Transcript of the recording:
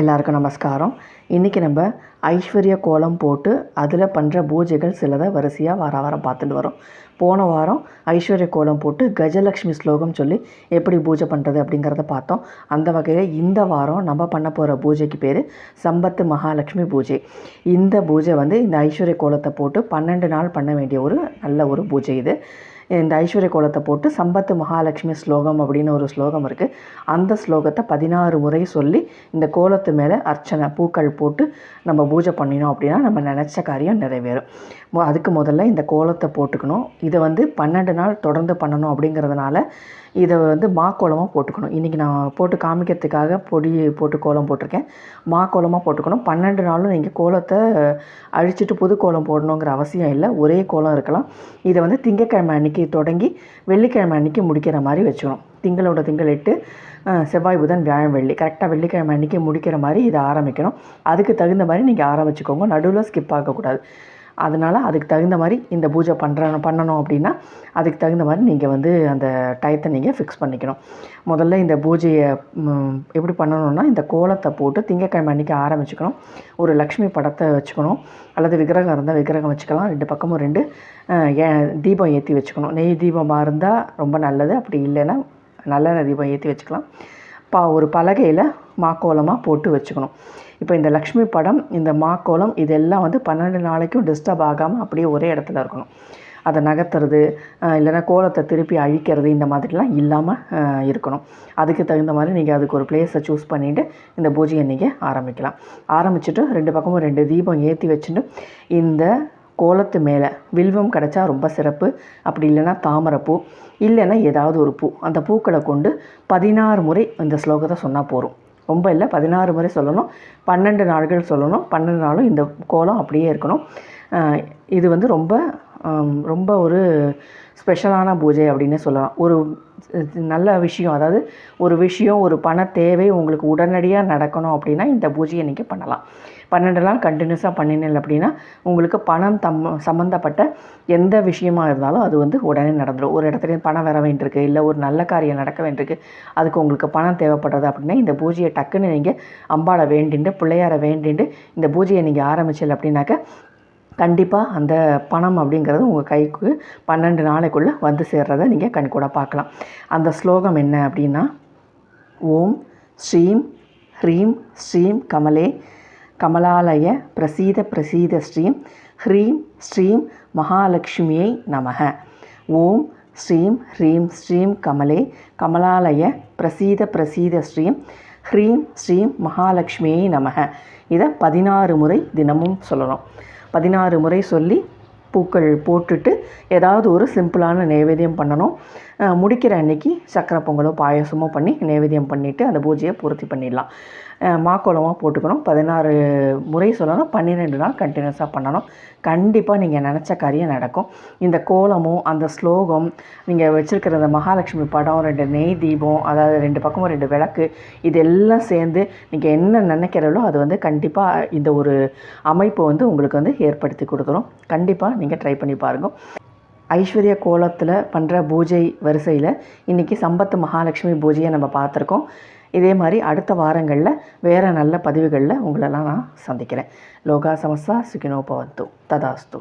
எல்லாருக்கும் நமஸ்காரம். இன்றைக்கி நம்ம ஐஸ்வர்ய கோலம் போட்டு அதில் பண்ணுற பூஜைகள் சிலதை வரிசையாக வார வாரம் பார்த்துட்டு வரோம். போன வாரம் ஐஸ்வர்ய கோலம் போட்டு கஜலக்ஷ்மி ஸ்லோகம் சொல்லி எப்படி பூஜை பண்ணுறது அப்படிங்கிறத பார்த்தோம். அந்த வகையில் இந்த வாரம் நம்ம பண்ண போகிற பூஜைக்கு பேர் சம்பத்து மகாலட்சுமி பூஜை. இந்த பூஜை வந்து இந்த ஐஸ்வர்ய கோலத்தை போட்டு பன்னெண்டு நாள் பண்ண வேண்டிய ஒரு நல்ல ஒரு பூஜை இது. இந்த ஐஸ்வர்ய கோலத்தை போட்டு சம்பத்து மகாலட்சுமி ஸ்லோகம் அப்படின்னு ஒரு ஸ்லோகம் இருக்குது அந்த ஸ்லோகத்தை பதினாறு முறை சொல்லி இந்த கோலத்து மேலே அர்ச்சனை பூக்கள் போட்டு நம்ம பூஜை பண்ணினோம் அப்படின்னா நம்ம நினச்ச காரியம் நிறைவேறும். அதுக்கு முதல்ல இந்த கோலத்தை போட்டுக்கணும். இதை வந்து பன்னெண்டு நாள் தொடர்ந்து பண்ணணும் அப்படிங்கிறதுனால இதை வந்து மா கோலமாக போட்டுக்கணும். இன்றைக்கி நான் போட்டு காமிக்கிறதுக்காக பொடி போட்டு கோலம் போட்டிருக்கேன். மா கோலமாக போட்டுக்கணும். பன்னெண்டு நாளும் நீங்கள் கோலத்தை அழிச்சிட்டு புது கோலம் போடணுங்கிற அவசியம் இல்லை. ஒரே கோலம் இருக்கலாம். இதை வந்து திங்கக்கிழமை அன்னைக்கு தொடங்கி வெள்ளிக்கிழமை அன்னைக்கு முடிக்கிற மாதிரி வச்சுக்கணும். திங்களோட திங்கள் எட்டு செவ்வாய் புதன் வியாழம் வெள்ளி. கரெக்டாக வெள்ளிக்கிழமை அன்னைக்கு முடிக்கிற மாதிரி இதை ஆரம்பிக்கணும். அதுக்கு தகுந்த மாதிரி நீங்கள் ஆரம்பிச்சுக்கோங்க. நடுவில் ஸ்கிப் ஆகக்கூடாது. அதனால் அதுக்கு தகுந்த மாதிரி இந்த பூஜை பண்ணுற பண்ணணும் அப்படின்னா அதுக்கு தகுந்த மாதிரி நீங்கள் வந்து அந்த டயத்தை நீங்கள் ஃபிக்ஸ் பண்ணிக்கணும். முதல்ல இந்த பூஜையை எப்படி பண்ணணும்னா இந்த கோலத்தை போட்டு திங்கக்கிழமை அன்றைக்கி ஆரம்பிச்சுக்கணும். ஒரு லக்ஷ்மி படத்தை வச்சுக்கணும். அல்லது விக்கிரகம் இருந்தால் விக்கிரகம் வச்சுக்கலாம். ரெண்டு பக்கமும் ரெண்டு ஏ- தீபம் ஏற்றி வச்சுக்கணும். நெய் தீபமாக இருந்தால் ரொம்ப நல்லது. அப்படி இல்லைன்னா நல்ல தீபம் ஏற்றி வச்சுக்கலாம். பா ஒரு பலகையில் மாக்கோலமாக போட்டு வச்சுக்கணும். இப்போ இந்த லக்ஷ்மி படம் இந்த மாக்கோலம் இதெல்லாம் வந்து பன்னெண்டு நாளைக்கும் டிஸ்டர்ப் ஆகாமல் அப்படியே ஒரே இடத்துல இருக்கணும். அதை நகர்த்துறது இல்லைன்னா கோலத்தை திருப்பி அழிக்கிறது இந்த மாதிரிலாம் இல்லாமல் இருக்கணும். அதுக்கு தகுந்த மாதிரி நீங்கள் அதுக்கு ஒரு பிளேஸை சூஸ் பண்ணிவிட்டு இந்த பூஜையை நீங்கள் ஆரம்பிக்கலாம். ஆரம்பிச்சுட்டு ரெண்டு பக்கமும் ரெண்டு தீபம் ஏற்றி வச்சுட்டு இந்த கோலத்து மேலே வில்வம் கிடச்சா ரொம்ப சிறப்பு. அப்படி இல்லைன்னா தாமரைப்பூ இல்லைன்னா ஏதாவது ஒரு பூ. அந்த பூக்களை கொண்டு பதினாறு முறை இந்த ஸ்லோகத்தை சொன்னால் போகிறோம் ரொம்ப இல்லை பதினாறு முறை சொல்லணும். பன்னெண்டு நாடுகள் சொல்லணும். பன்னெண்டு நாளும் இந்த கோலம் அப்படியே இருக்கணும். இது வந்து ரொம்ப ரொம்ப ஒரு ஸ்பெஷலான பூஜை அப்படின்னு சொல்லலாம். ஒரு நல்ல விஷயம். அதாவது ஒரு விஷயம் ஒரு பண தேவை உங்களுக்கு உடனடியாக நடக்கணும் அப்படின்னா இந்த பூஜையை நீங்கள் பண்ணலாம். பன்னெண்டு நாள் கண்டினியூஸாக பண்ணினீங்க அப்படின்னா உங்களுக்கு பணம் தம் சம்மந்தப்பட்ட எந்த விஷயமா இருந்தாலும் அது வந்து உடனே நடந்துடும் ஒரு இடத்துல பணம் வர வேண்டியிருக்கு இல்லை ஒரு நல்ல காரியம் நடக்க வேண்டியிருக்கு அதுக்கு உங்களுக்கு பணம் தேவைப்படுறது அப்படின்னா இந்த பூஜையை டக்குன்னு நீங்கள் அம்பாவை வேண்டிண்டு பிள்ளையாரை வேண்டிண்டு இந்த பூஜையை நீங்கள் ஆரம்பிச்சல அப்படின்னாக்க கண்டிப்பாக அந்த பணம் அப்படிங்கிறது உங்கள் கைக்கு பன்னெண்டு நாளைக்குள்ளே வந்து சேர்றதை நீங்கள் கண்கூட பார்க்கலாம். அந்த ஸ்லோகம் என்ன அப்படின்னா ஓம் ஸ்ரீம் ஹ்ரீம் ஸ்ரீம் கமலே கமலாலய பிரசீத பிரசீத ஸ்ரீம் ஹ்ரீம் ஸ்ரீம் மகாலட்சுமியை நமக. ஓம் ஸ்ரீம் ஹ்ரீம் ஸ்ரீம் கமலே கமலாலய பிரசீத பிரசீத ஸ்ரீம் ஹ்ரீம் ஸ்ரீம் மகாலட்சுமியை நமக. இதை பதினாறு முறை தினமும் சொல்லணும். பதினாறு முறை சொல்லி பூக்கள் போட்டுட்டு ஏதாவது ஒரு சிம்பிளான நைவேத்தியம் பண்ணணும். முடிக்கிற அன்னைக்கு சக்கரை பொங்கலோ பாயசமோ பண்ணி நைவேத்தியம் பண்ணிவிட்டு அந்த பூஜையை பூர்த்தி பண்ணிடலாம். மாக்கோளமாக போட்டுக்கணும். பதினாறு முறை சொல்லணும். பன்னிரெண்டு நாள் கண்டினியூஸாக பண்ணணும். கண்டிப்பாக நீங்கள் நினச்ச காரியம் நடக்கும். இந்த கோலமும் அந்த ஸ்லோகம் நீங்கள் வச்சுருக்கிற அந்த மகாலட்சுமி படம் ரெண்டு நெய் தீபம் அதாவது ரெண்டு பக்கமும் ரெண்டு விளக்கு இதெல்லாம் சேர்ந்து நீங்கள் என்ன நினைக்கிறீங்களோ அது வந்து கண்டிப்பாக இந்த ஒரு அமைப்பு வந்து உங்களுக்கு வந்து ஏற்படுத்தி கொடுத்துரும். கண்டிப்பாக நீங்கள் ட்ரை பண்ணி பாருங்கள் ஐஸ்வர்ய கோலத்தில் பண்ணுற பூஜை வரிசையில் இன்றைக்கி சம்பத்து மகாலட்சுமி பூஜையை நம்ம பார்த்துருக்கோம். இதே மாதிரி அடுத்த வாரங்களில் வேறு நல்ல பதிவுகளில் உங்களெல்லாம் நான் சந்திக்கிறேன். லோகா சமஸ்தா சுகினோபவத்து ததாஸ்து.